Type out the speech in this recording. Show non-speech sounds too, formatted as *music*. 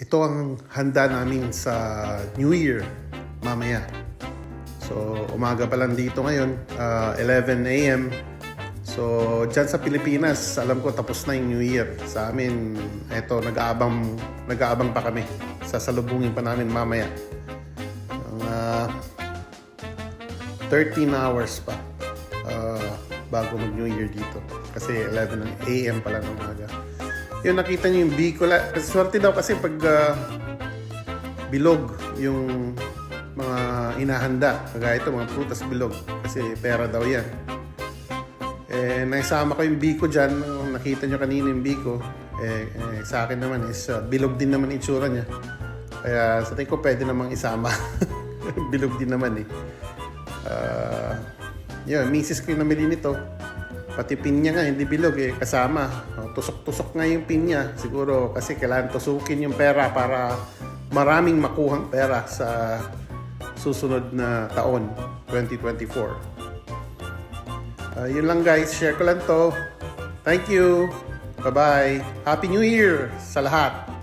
Ito ang handa namin sa New Year mamaya. So, umaga pa lang dito ngayon, ah, 11 a.m. So, dyan sa Pilipinas, alam ko tapos na yung New Year. Sa amin, eto, nag-aabang, nag-aabang pa kami. Sasalubungin pa namin mamaya. Mga 13 hours pa ah, bago mag-New Year dito. Kasi 11 a.m. pa lang ng umaga. Yun, nakita niyo yung Bicol. ah, Swerte daw kasi pag ah, bilog yung mga inahanda. Kagaya ito, mga prutas bilog. Kasi pera daw yan. Eh, naisama ko yung biko dyan. Nakita nyo kanina yung biko. Eh, eh, sa akin naman is uh, bilog din naman itsura niya. Kaya sa tingin ko pwede namang isama. *laughs* bilog din naman eh. Ah, yun, misis ko yung namili nito. Pati pinya nga, hindi bilog eh, kasama. Oh, Tusok-tusok nga yung pinya. Siguro kasi kailangan tusukin yung pera para maraming makuhang pera sa susunod na taon, 2024. Uh, yun lang guys, share ko lang to. Thank you. Bye-bye. Happy New Year sa lahat.